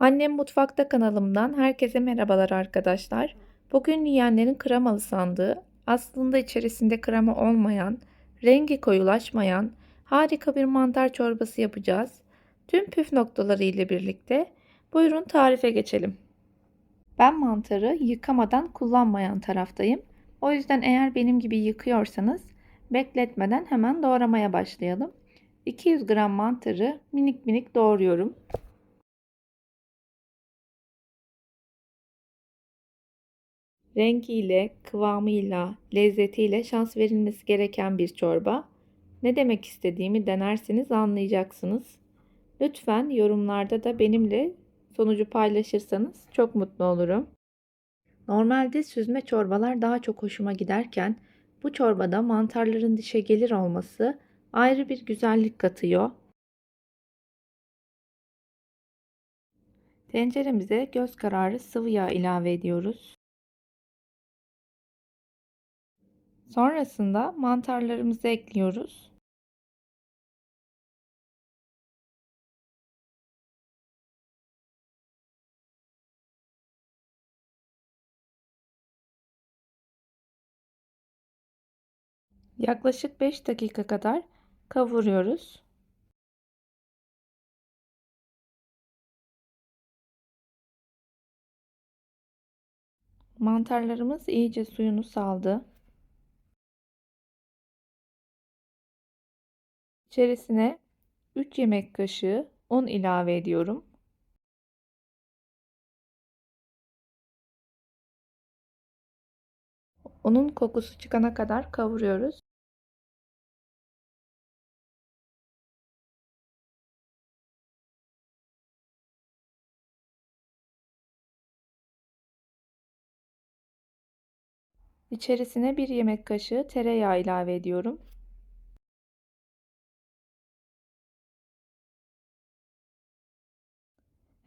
Annem Mutfakta kanalımdan herkese merhabalar arkadaşlar. Bugün yiyenlerin kremalı sandığı, aslında içerisinde krema olmayan, rengi koyulaşmayan harika bir mantar çorbası yapacağız. Tüm püf noktaları ile birlikte buyurun tarife geçelim. Ben mantarı yıkamadan kullanmayan taraftayım. O yüzden eğer benim gibi yıkıyorsanız bekletmeden hemen doğramaya başlayalım. 200 gram mantarı minik minik doğruyorum. Rengiyle, kıvamıyla, lezzetiyle şans verilmesi gereken bir çorba. Ne demek istediğimi denerseniz anlayacaksınız. Lütfen yorumlarda da benimle sonucu paylaşırsanız çok mutlu olurum. Normalde süzme çorbalar daha çok hoşuma giderken bu çorbada mantarların dişe gelir olması ayrı bir güzellik katıyor. Tenceremize göz kararı sıvı yağ ilave ediyoruz. Sonrasında mantarlarımızı ekliyoruz. Yaklaşık 5 dakika kadar kavuruyoruz. Mantarlarımız iyice suyunu saldı. İçerisine 3 yemek kaşığı un ilave ediyorum. Unun kokusu çıkana kadar kavuruyoruz. İçerisine 1 yemek kaşığı tereyağı ilave ediyorum.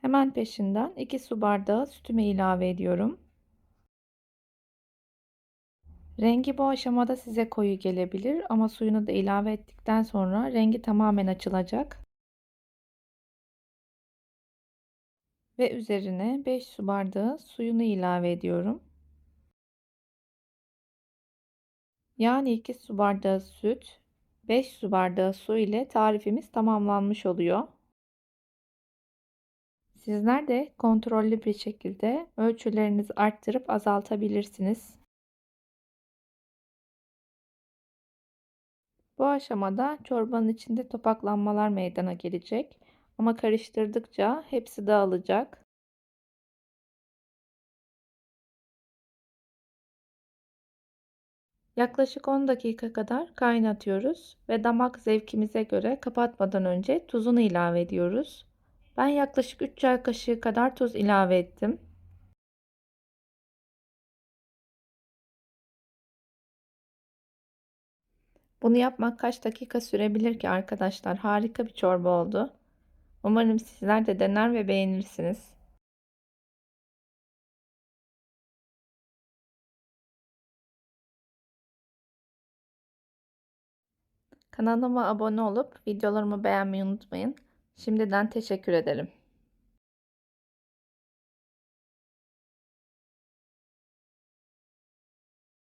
Hemen peşinden 2 su bardağı sütümü ilave ediyorum. Rengi bu aşamada size koyu gelebilir ama suyunu da ilave ettikten sonra rengi tamamen açılacak. Ve üzerine 5 su bardağı suyunu ilave ediyorum. Yani 2 su bardağı süt, 5 su bardağı su ile tarifimiz tamamlanmış oluyor. Sizler de kontrollü bir şekilde ölçülerinizi arttırıp azaltabilirsiniz. Bu aşamada çorbanın içinde topaklanmalar meydana gelecek ama karıştırdıkça hepsi dağılacak. Yaklaşık 10 dakika kadar kaynatıyoruz ve damak zevkimize göre kapatmadan önce tuzunu ilave ediyoruz. Ben yaklaşık 3 çay kaşığı kadar tuz ilave ettim. Bunu yapmak kaç dakika sürebilir ki arkadaşlar? Harika bir çorba oldu. Umarım sizler de dener ve beğenirsiniz. Kanalıma abone olup videolarımı beğenmeyi unutmayın. Şimdiden teşekkür ederim.